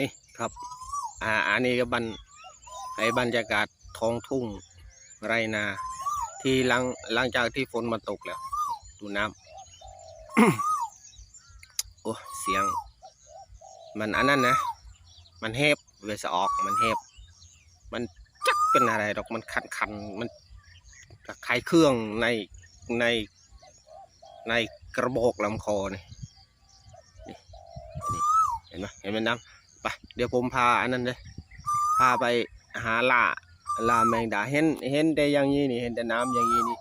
นี่ครับอ่าอันนี้ก็บันไอ้บรรยากาศท้องทุ่งไรนา ที่หลังหลังจากที่ฝนมาตกแล้ว ดูน้ำโอ้เสียง มันอันนั้นนะ มันเฮบเวสออกมันเฮบมันจักเป็นอะไรดอกมันคันคันมันคล้ายเครื่องในในในกระบอกลำคอนี่นี่เห็นไหมเห็นไหมน้ำ ไปเดี๋ยวผมพาอันนั้นเลยพาไปหาล่าล่าแมงดาเห็นเห็นแต่อย่างนี้นี่เห็นแต่น้ำอย่างนี้นี่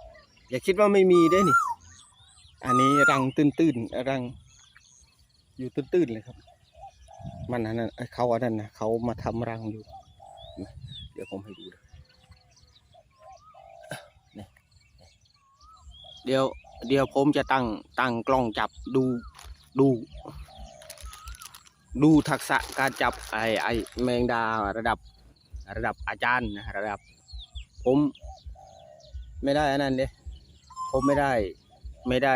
อย่าคิดว่าไม่มีเด้นี่ อันนี้รังตื้นๆรัง อยู่ตื้นๆเลยครับ มันอันนั้นเขาอันนั้นนะเขามาทำรังอยู่ เดี๋ยวผมให้ดูเดี๋ยวเดี๋ยวผมจะตั้งตั้งกล้องจับดูดู ดูทักษะการจับไอ้ไอ้แมงดาระดับระดับอาจารย์นะระดับ ผมไม่ได้อันนั้นเด้ผมไม่ได้ไม่ได้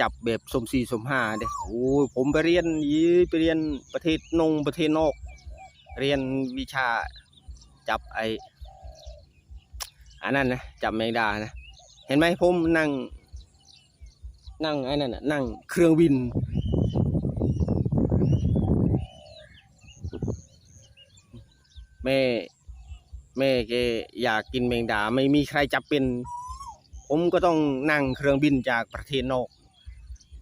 จับแบบสมสี่สมห้าเด้โอ้ยผมไปเรียนยีไปเรียนประเทศนงประเทศนอก เรียนวิชาจับไออันนั้นนะจับแมงดานะ เห็นไหมผมนั่ง นั่งไอ้นั่นน่ะนั่งเครื่องบิน แม่ แม่แกอยากกินแมงดา ไม่มีใครจับเป็น ผมก็ต้องนั่งเครื่องบินจากประเทศนอก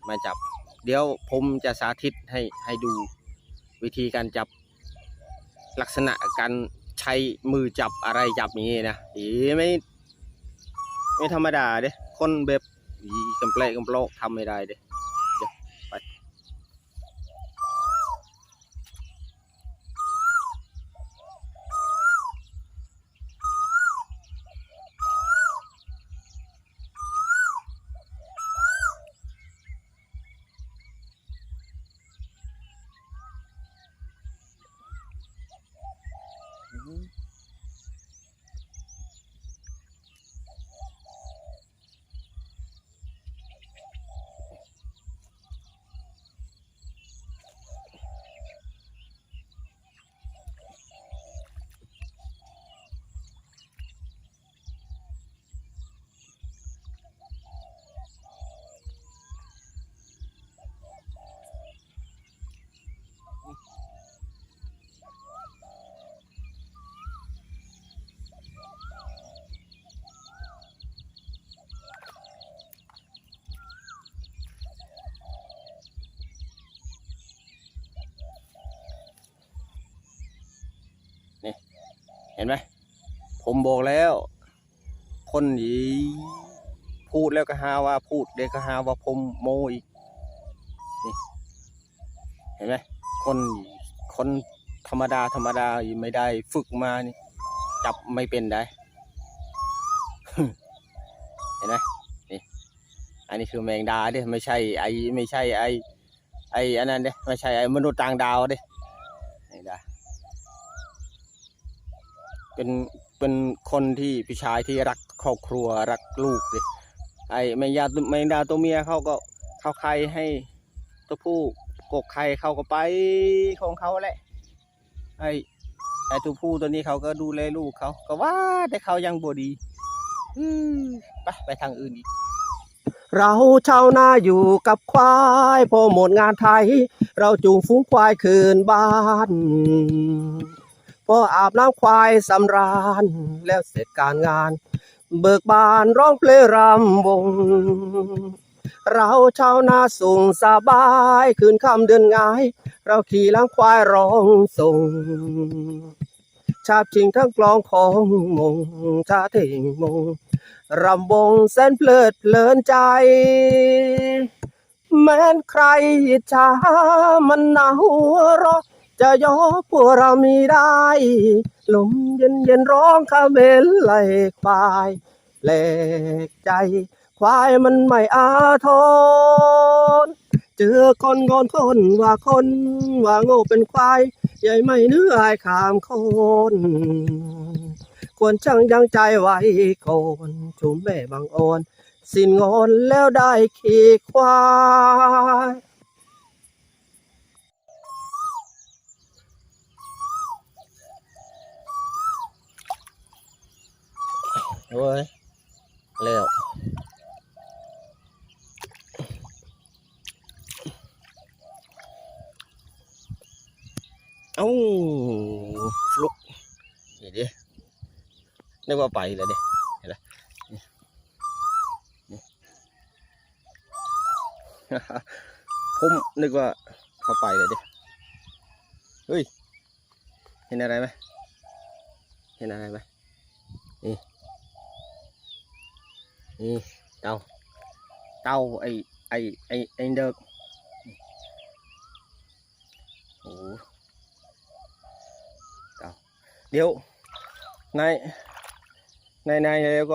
มาจับ เดี๋ยวผมจะสาธิตให้ให้ดูวิธีการจับลักษณะการใช้มือจับอะไรจับอย่างนี้นะอีไม่ไม่ธรรมดาเด้คนแบบอีกำเปลกำโปลกทำไม่ได้เด้ เห็นไหมผมบอกแล้ว คนหยีพูดแล้วก็หาว่าพูดเด็กก็หาว่าผมโมอีกนี่เห็นไหมคนคนธรรมดาธรรมดาไม่ได้ฝึกมานี่ จับไม่เป็นได้ เห็นไหมนี่อันนี้คือแมงดาเด้ไม่ใช่ไอไม่ใช่ไอไออันนั้นเด้ไม่ใช่ไอมนุษย์ต่างดาวเด้ เป็นเป็นคนที่พี่ชายที่รักครอบครัวรักลูกเลยไอ้แมงยาแมงดาตัวเมียเขาก็เข้าไข่ให้ตัวผู้กกไข่เขาก็ไปของเขาแหละไอ้ไอ้ตัวผู้ตัวนี้เขาก็ดูแลลูกเขาก็ว่าแต่เขายังบดีอืมไปไปทางอื่นอีกเราชาวนาอยู่กับควายพอหมดงานไทย เราจูงฝูงควายคืนบ้าน ออาบน้ำควายสำราญ แล้วเสร็จการงาน เบิกบานร้องเพลงรำวง เราชาวนาส่งสบายคืนค่ำเดือนงาย เราขี่ล้างควายร้องส่ง ชาบชิงทั้งกลองของมงชาเท่งมงรำวงเส้นเพลิดเพลินใจแม้นใครอิจฉามันหนาวร้อน จะยอพวกเรามีได้ลมเย็นเย็นร้องคาเมลไหลควายแหลกใจ ควายมันไม่อาทนเจอคนงอนคนว่าคนว่าโง่เป็นควายใหญ่ไม่เนื้ออายขามคนควรช่างยังใจไว้คนชุมแม่บางอ่อน สิ้นงอนแล้วได้ขี่ควาย โอ้ยแล้วเอ้าฟลุกนี่ดินึกว่าไปแล้วดิเห็นไหมผมนึกว่าเขาไปเลยดิเฮ้ย เห็นอะไรไหมเห็นอะไรไหมนี่ นี่เต่าเต่าไอไอไอไอเด็กโอ้โหเต่าเดี๋ยวในในในแล้ว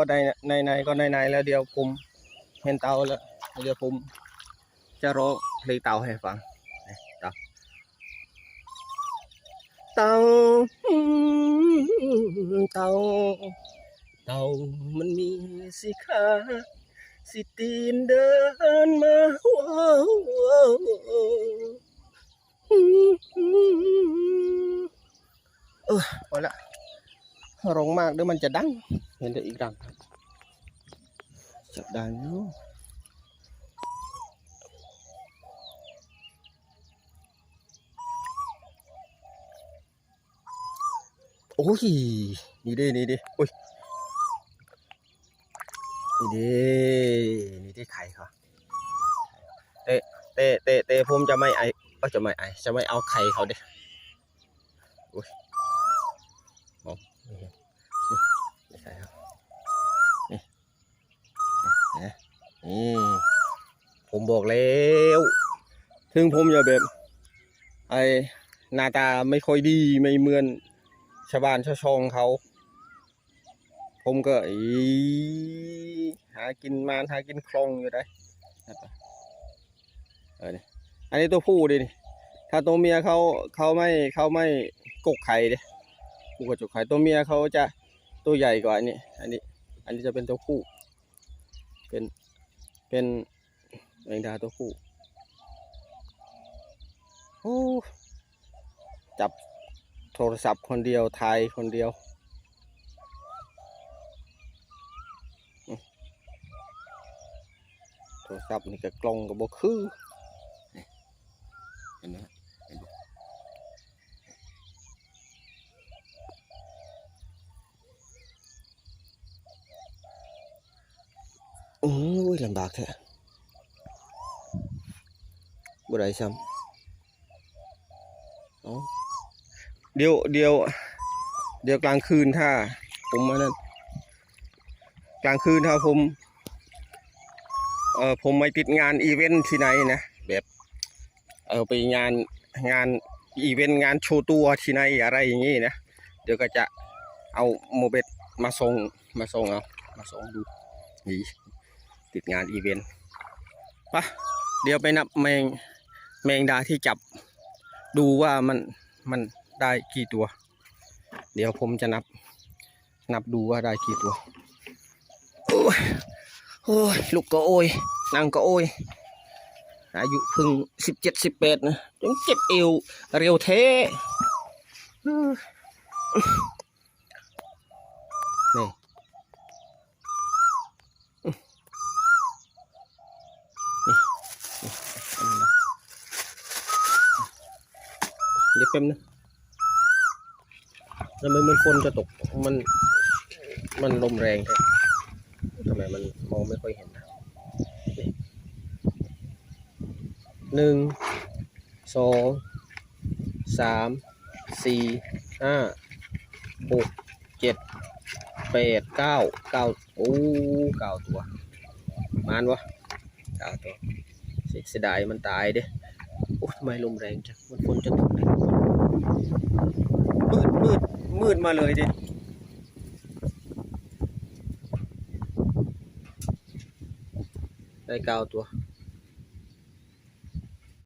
เต่ามันมีสิขาสิตีนเดินมาว้าวเออพอละร้องมากเดี๋ยวมันจะดัง เห็นแต่อีกดังจับได้เนาะโอ้ย นี่ดินี่ดิโอ้ย นี่ดินี่ที่ไข่เขาเตะเตะเตะเตะผมจะไม่ไอก็จะไม่ไอจะไม่เอาไข่เขาเด้อุ้ยมองนี่นี่ไข่ครับนี่นี่นี่ผมบอกแล้วถึงผมจะแบบ ไอหน้าตาไม่ค่อยดีไม่เหมือนชาวบ้านชาวช่องเขา ผมก็อีหากินมานหากินคลองอยู่ได้เออนี่อันนี้ตัวผู้ดินี่ถ้าตัวเมียเขาเขาไม่เขาไม่กกไข่ดิกูกระจกไข่ตัวเมียเขาจะตัวใหญ่กว่าอันนี้ อันนี้ อันนี้จะเป็นตัวผู้ เป็น เป็นแมงดาตัวผู้โอ้จับโทรศัพท์คนเดียวถ่ายคนเดียว ทรศัพท์นี่ก็กล้องก็บ่คือนี่เห็นไหมนโอ้ยลำบากแท้บ่ได้ซ้ำเอาเดี๋ยวเดี๋ยวเดี๋ยวกลางคืนถ้า ผมมานั่นกลางคืนถ้าผม เออผมไม่ติดงานอีเวนท์ที่ไหนนะแบบเออไปงานงานอีเวนต์งานโชว์ตัวที่ไหนอะไรอย่างงี้นะเดี๋ยวก็จะเอาโมเบตมาส่งมาส่งเอามาส่งดูนี่ติดงานอีเวนต์ปะเดี๋ยวไปนับแมงแมงดาที่จับดูว่ามันมันได้กี่ตัว เดี๋ยวผมจะนับนับดูว่าได้กี่ตัว โอ้ยลูกก็โอยนางก็โอยอายุพึ่งสิบเจ็ดสิบแปดนะจงเจ็บเอวเร็วเทนี่นี่นนี้นะเดี๋ยวแป๊บนึงทำไมมันฝนจะตก มัน มันลมแรงแท้ ทำไมมันมองไม่ค่อยเห็นนะหนึ่งสองสามสี่ห้าหกเจ็ดแปดเก้าเก้าโอ้เก้าตัว มานวะเก้าตัวเสียเสียดายมันตายเด้โอ้ทำไมลมแรงจังมันฝนจะตกเลยมืดมืดมืดมาเลยดิ ได้เก้าตัว